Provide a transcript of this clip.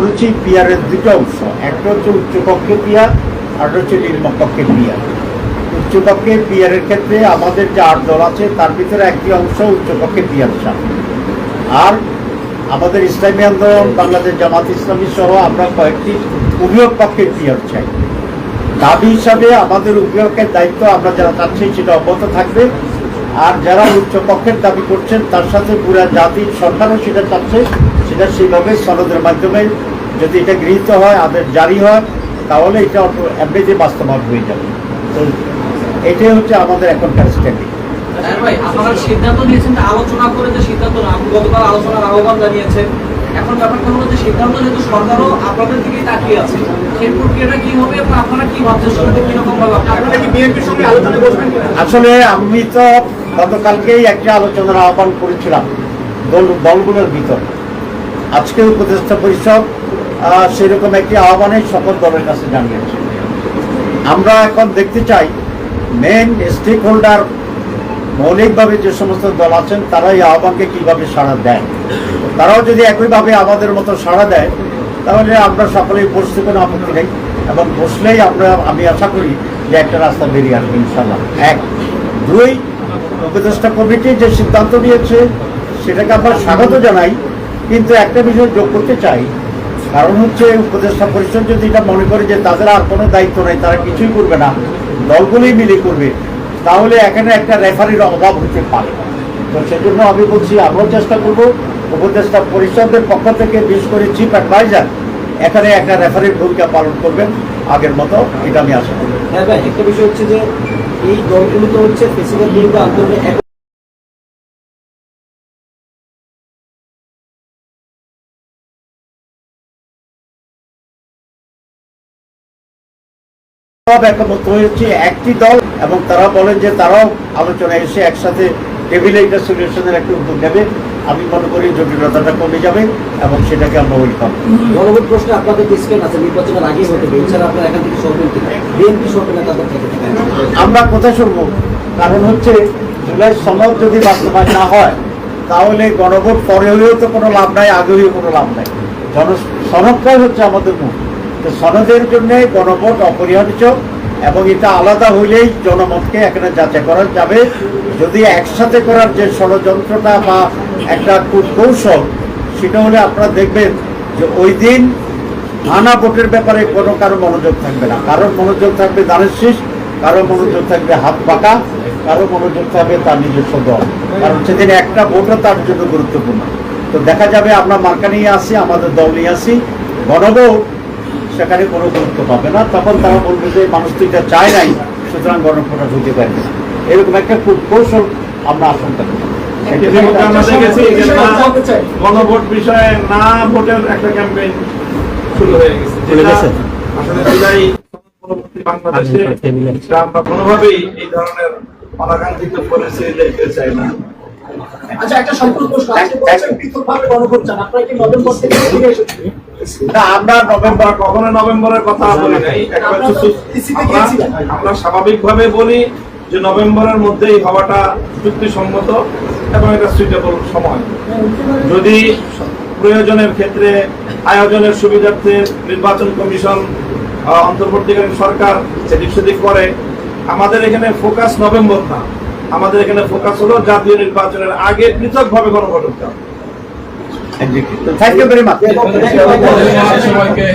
করেছি, পিয়ারের দুটো অংশ। একটা হচ্ছে উচ্চকক্ষে পিয়ার আর হচ্ছে নিম্নকক্ষে পিয়ার। উচ্চকক্ষে পিয়ারের ক্ষেত্রে আমাদের যে আট দল আছে, তার ভিতরে একটি অংশ উচ্চকক্ষে পিয়ার চান আর আমাদের ইসলামী আন্দোলন, বাংলাদেশ জামাত ইসলামী সহ আমরা কয়েকটি উভয় পক্ষের পিয়ার চাই। দাবি হিসাবে আমাদের উভয়কের দায়িত্ব আমরা যারা চাচ্ছি সেটা অব্যাহত থাকবে। আর যারা উচ্চ পক্ষের দাবি করছেন তার সাথে পুরা জাতির সরকারও সেটা চাচ্ছে সেটা সেইভাবে সনদের মাধ্যমে যদি এটা গৃহীত হয় আদের জারি হয় তাহলে এটা অটো- এমনিতে বাস্তবায়ন হয়ে যাবে। তো এটাই হচ্ছে আমাদের এখনকার স্ট্যান্ডিং আপনারা সিদ্ধান্ত নিয়েছেন আলোচনা করে যে সিদ্ধান্ত গতকাল আলোচনার আহ্বান জানিয়েছেন। এখন ব্যাপারটা হলো যে সিদ্ধান্ত যেহেতু সরকারও আপনাদের দিকেই তাকিয়ে আছে সেই প্রক্রিয়াটা কি হবে আপনারা কি ভাবছেন শুনতে কীরকম ভাবে আপনারা কি বিএনপির সঙ্গে আলোচনা আসলে আমি তো গতকালকেই একটা আলোচনার আহ্বান করেছিলাম দল দলগুলোর ভিতর। আজকে উপদেষ্টা পরিষদ সেরকম একটি আহ্বানে সকল দলের কাছে জানিয়েছে। আমরা এখন দেখতে চাই মেন স্টেক হোল্ডার মৌলিকভাবে যে সমস্ত দল আছেন, তারা এই আহ্বানকে কীভাবে সাড়া দেয়? তারাও যদি একইভাবে আমাদের মতো সাড়া দেয়, তাহলে আমরা সকলেই বসতে কোনো আপত্তি নেই এবং বসলেই আমরা আমি আশা করি যে একটা রাস্তা বেরিয়ে আসবে ইনশাল্লাহ এক। দুই উপদেষ্টা কমিটি যে সিদ্ধান্ত নিয়েছে, সেটাকে আমরা স্বাগত জানাই। কিন্তু একটা বিষয় যোগ করতে চাই। কারণ হচ্ছে উপদেষ্টা পরিষদ যদি এটা মনে করে যে তাদের আর কোনো দায়িত্ব নেই, তারা কিছুই করবে না, দলগুলোই মিলে করবে, তাহলে এখানে একটা রেফারির অভাব হতে পারে। তো সেজন্য আমি বলছি আমরাও চেষ্টা করব উপদেষ্টা পরিষদের পক্ষ থেকে, বিশেষ করে চিফ অ্যাডভাইজার, এখানে একটা রেফারির ভূমিকা পালন করবেন। আগের মতো এটা আমি আশা করি। হ্যাঁ ভাই, একটা বিষয় হচ্ছে যে এই দলগুলো তো হচ্ছে ফেসিবাদ বিরুদ্ধে আন্দোলনে এক হয়েছে একটি দল এবং তারা বলেন যে তারাও আলোচনায় এসে একসাথে টেবিলে এটা সলিউশনের একটা উদ্যোগ নেবে। আমি মনে করি জটিলতাটা কমে যাবে এবং সেটাকে আমরা ওয়েলকাম গণভোট প্রশ্নে আপনাদের ডিসকেন আছে নির্বাচনের আগেই হতে হবে এছাড়া আপনারা এখান থেকে সরবেন বিএনপি সরবে তাদের থেকে আমরা কোথায় শুনব কারণ হচ্ছে জুলাই সনদ যদি বাস্তবায়ন না হয় তাহলে গণভোট পরে হলেও তো কোনো লাভ নাই আগে হলেও কোনো লাভ নাই। জন সনদটাই হচ্ছে আমাদের মূল। তো সনদের জন্য গণভোট অপরিহার্য এবং এটা আলাদা হইলেই জনমতকে এখানে যাচাই করা যাবে। যদি একসাথে করার যে ষড়যন্ত্রটা বা একটা কৌশল সেটা হলে আপনারা দেখবেন যে ওই দিন আনা ভোটের ব্যাপারে কোনো কারও মনোযোগ থাকবে না। কারোর মনোযোগ থাকবে দানের শীষ কারও মনোযোগ থাকবে হাত পাকা কারও মনোযোগ থাকবে তার নিজস্ব দল। কারণ সেদিন একটা ভোটও তার জন্য গুরুত্বপূর্ণ। তো দেখা যাবে আমরা মার্কা নিয়ে আসি, আমাদের দল নিয়ে আসি, গণভোট, সেখানে কোনো গুরুত্ব পাবে না। তখন তারা বলবে যে মানুষ তো এটা চায় নাই, সুতরাং গণভোটটা হতে পারবে এরকম একটা কৌশল আমরা আশঙ্কা করি। আমরা নভেম্বর কখনো নভেম্বরের কথা বলি নাই আমরা- স্বাভাবিকভাবে বলি যে নভেম্বরের মধ্যেই হওয়াটা যুক্তিসম্মত এবং এটা সুইটেবল সময়। যদি প্রয়োজনের ক্ষেত্রে আয়োজনের সুবিধার্থে নির্বাচন কমিশন অন্তর্বর্তীকালীন সরকার সেদিক সেদিক করে আমাদের এখানে ফোকাস নভেম্বর না। আমাদের এখানে ফোকাস হলো জাতীয় নির্বাচনের আগে পৃথকভাবে গণভোট হতে হবে। থ্যাংক ইউ ভেরি মাচ সবাইকে